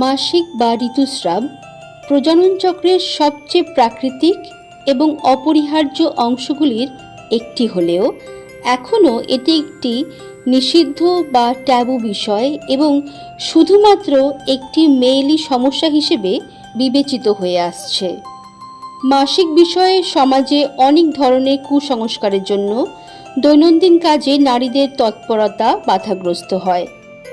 মাসিক বা ঋতুস্রাব প্রজনন চক্রের সবচেয়ে প্রাকৃতিক এবং অপরিহার্য অংশগুলির একটি হলেও এখনও এটি একটি নিষিদ্ধ বা ট্যাবু বিষয় এবং শুধুমাত্র একটি মেয়েলি সমস্যা হিসেবে বিবেচিত হয়ে আসছে। মাসিক বিষয়ে সমাজে অনেক ধরনের কুসংস্কারের জন্য দৈনন্দিন কাজে নারীদের তৎপরতা বাধাগ্রস্ত হয়।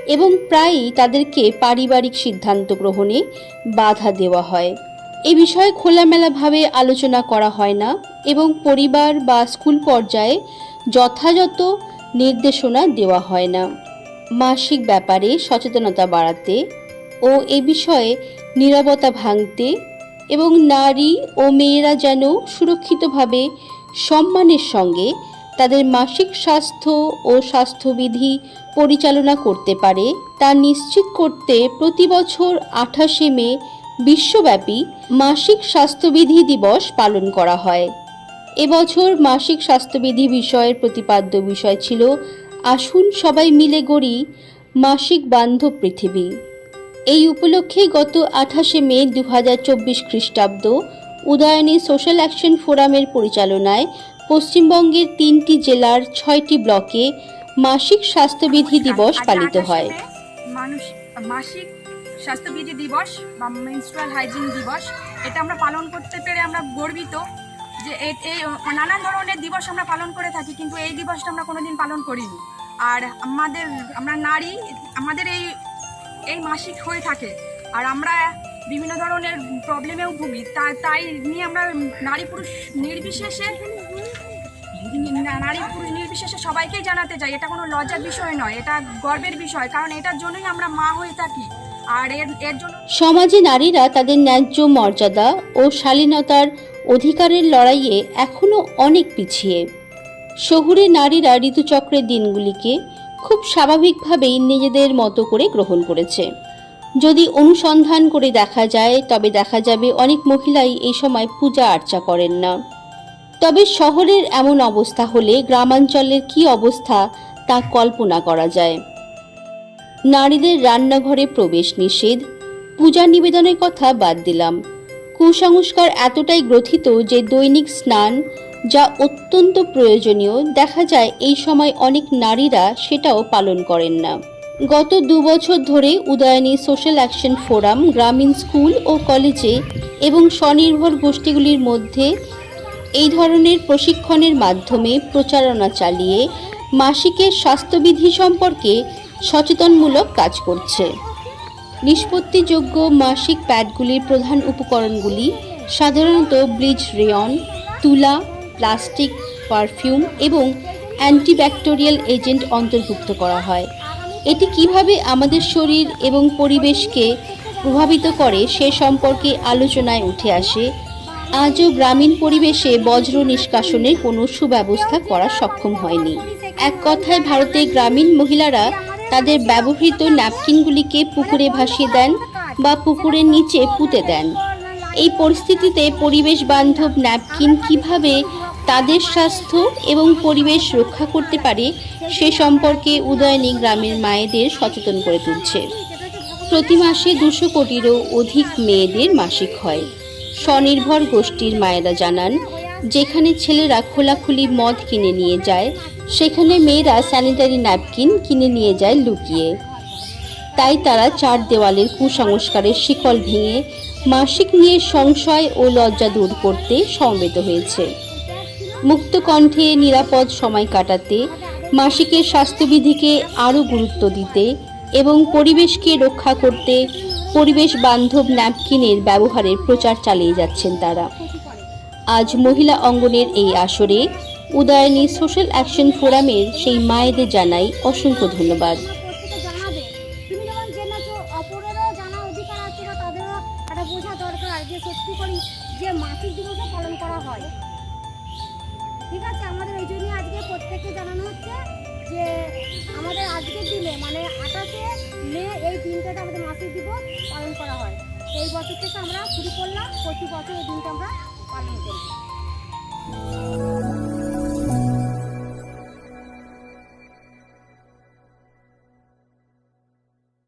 এবং প্রায়ই তাদেরকে পারিবারিক সিদ্ধান্ত গ্রহণে বাধা দেওয়া হয়। এ বিষয়ে খোলামেলাভাবে আলোচনা করা হয় না এবং পরিবার বা স্কুল পর্যায়ে যথাযথ নির্দেশনা দেওয়া হয় না। মাসিক ব্যাপারে সচেতনতা বাড়াতে ও এ বিষয়ে নীরবতা ভাঙতে এবং নারী ও মেয়েরা যেন সুরক্ষিতভাবে সম্মানের সঙ্গে তাদের মাসিক স্বাস্থ্য ও স্বাস্থ্যবিধি পরিচালনা করতে পারে তা নিশ্চিত করতে প্রতি বছর আঠাশে মে বিশ্বব্যাপী মাসিক স্বাস্থ্যবিধি দিবস পালন করা হয়। এবছর মাসিক স্বাস্থ্যবিধি বিষয়ের প্রতিপাদ্য বিষয় ছিল, আসুন সবাই মিলে গড়ি মাসিক বান্ধব পৃথিবী। এই উপলক্ষে গত আঠাশে মে দু হাজার চব্বিশ খ্রিস্টাব্দ উদয়নী সোশ্যাল অ্যাকশন ফোরামের পরিচালনায় পশ্চিমবঙ্গের তিনটি জেলার ছয়টি ব্লকে মাসিক স্বাস্থ্যবিধি দিবস পালিত হয়। মানুষ, মাসিক স্বাস্থ্যবিধি দিবস বা মেনস্ট্রুয়াল হাইজিন দিবস, এটা আমরা পালন করতে পেরে আমরা গর্বিত যে এই নানান ধরনের দিবস আমরা পালন করে থাকি, কিন্তু এই দিবসটা আমরা কোনোদিন পালন করিনি। আর আমাদের, আমরা নারী, আমাদের এই এই মাসিক হয়ে থাকে। আর আমরা বিভিন্ন ধরনের প্রবলেমেও ভুগি। তা, তাই নিয়ে আমরা নারী পুরুষ নির্বিশেষে নারী পুরুষ নির্বিশেষে সবাইকেই জানাতে চাই, এটা কোনো লজ্জার বিষয় নয়, এটা গর্বের বিষয়, কারণ এটার জন্যই আমরা মা হয়ে থাকি। আর এর এর জন্য সমাজে নারীরা তাদের ন্যায্য মর্যাদা ও শালীনতার অধিকারের লড়াইয়ে এখনও অনেক পিছিয়ে। শহুরে নারীরা ঋতুচক্রের দিনগুলিকে খুব স্বাভাবিকভাবেই নিজেদের মতো করে গ্রহণ করেছে। যদি অনুসন্ধান করে দেখা যায়, তবে দেখা যাবে অনেক মহিলাই এই সময় পূজা আর্চা করেন না। তবে শহরের এমন অবস্থা হলে গ্রামাঞ্চলের কি অবস্থা তা কল্পনা করা যায়। নারীদের রান্নাঘরে প্রবেশ নিষেধ, পূজা নিবেদনের কথা বাদ দিলাম। কুসংস্কার এতটাই গ্রথিত যে দৈনিক স্নান, যা অত্যন্ত প্রয়োজনীয়, দেখা যায় এই সময় অনেক নারীরা সেটাও পালন করেন না। গত দু বছর ধরে উদয়নী সোশ্যাল অ্যাকশন ফোরাম, গ্রামীণ স্কুল ও কলেজে এবং স্বনির্ভর গোষ্ঠীগুলির মধ্যে এই ধরনের প্রশিক্ষণের মাধ্যমে প্রচারণা চালিয়ে মাসিকের স্বাস্থ্যবিধি সম্পর্কে সচেতনমূলক কাজ করছে। নিষ্পত্তিযোগ্য মাসিক প্যাডগুলির প্রধান উপকরণগুলি সাধারণত ব্লিচ রেয়ন, তুলা, প্লাস্টিক, পারফিউম এবং অ্যান্টিব্যাকটেরিয়াল এজেন্ট অন্তর্ভুক্ত করা হয়। এটি কীভাবে আমাদের শরীর এবং পরিবেশকে প্রভাবিত করে সে সম্পর্কে আলোচনায় উঠে আসে। আজও গ্রামীণ পরিবেশে বজ্র নিষ্কাশনের কোনো সুব্যবস্থা করা সক্ষম হয়নি। এক কথায় ভারতে গ্রামীণ মহিলারা তাদের ব্যবহৃত ন্যাপকিনগুলিকে পুকুরে ভাসিয়ে দেন বা পুকুরের নিচে পুঁতে দেন। এই পরিস্থিতিতে পরিবেশ বান্ধব ন্যাপকিন কীভাবে তাদের স্বাস্থ্য এবং পরিবেশ রক্ষা করতে পারে সে সম্পর্কে উদয়নী গ্রামের মায়েদের সচেতন করে তুলছে। প্রতি মাসে দুশো কোটিরও অধিক মেয়েদের মাসিক হয়। স্বনির্ভর গোষ্ঠীর মায়েরা জানান, যেখানে ছেলেরা খোলাখুলি মদ কিনে নিয়ে যায়, সেখানে মেয়েরা স্যানিটারি ন্যাপকিন কিনে নিয়ে যায় লুকিয়ে। তাই তারা চার দেওয়ালের কুসংস্কারের শিকল ভেঙে মাসিক নিয়ে সংশয় ও লজ্জা দূর করতে সমবেত হয়েছে। মুক্ত কণ্ঠে নিরাপদ সময় কাটাতে, মাসিকের স্বাস্থ্যবিধিকে আরও গুরুত্ব দিতে এবং পরিবেশকে রক্ষা করতে পরিবেশ বান্ধব ন্যাপকিনের ব্যবহারের প্রচার চালিয়ে যাচ্ছেন তারা। আজ মহিলা অঙ্গনের এই আসরে উদয়নী সোশ্যাল অ্যাকশন ফোরামের সেই মায়েদের জানাই অসংখ্য ধন্যবাদ। যে মাসিক দিবসও পালন করা হয়। ঠিক আছে, আমাদের ওই জন্যই আজকে প্রত্যেককে জানানো হচ্ছে যে আমাদের আজকের দিনে মানে আঠাশে মে এই দিনটাটা আমাদের মাসিক দিবস পালন করা হয়। এই বছর থেকে আমরা শুরু করলাম, প্রতি বছর এই দিনটা আমরা পালন করি